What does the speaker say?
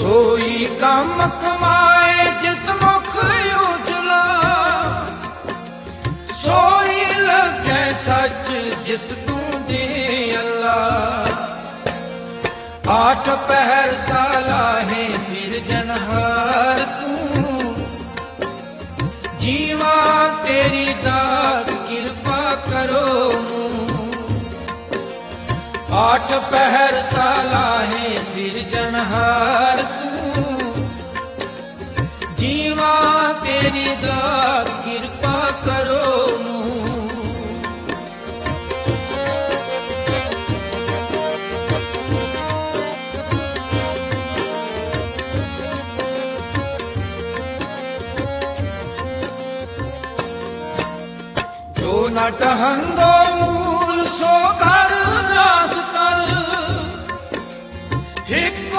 ਸੋਈ ਕੰਮ ਕਮਾਏ ਜਿਤ ਮੁਖ ਉਜਲਾ। ਸੋਈ ਲੱਗੇ ਸੱਚ ਜਿਸ ਤੂੰ ਦੇ ਅੱਲਾ। ਆਠ ਪਹਿਰ ਸਾਲਾਹੇ ਸਿਰਜਣਹਾਰ ਤੂੰ। ਜੀਵਾ ਤੇਰੀ ਦਾਤ ਕਿਰਪਾ ਕਰੋ ਆਠ ਪਹਿਰ ਸਾਲਾਹੇ ਸਿਰਜਣਹਾਰ ਜੀਵਾ ਤੇਰੀ ਦਾਤ ਕਿਰਪਾ ਕਰੋ ਜੋ ਨਟ ਹੰਦੋ ਮੂਲ ਸੋ ਕਰ ਰਾਸ ਕਰ। ਹਿਕ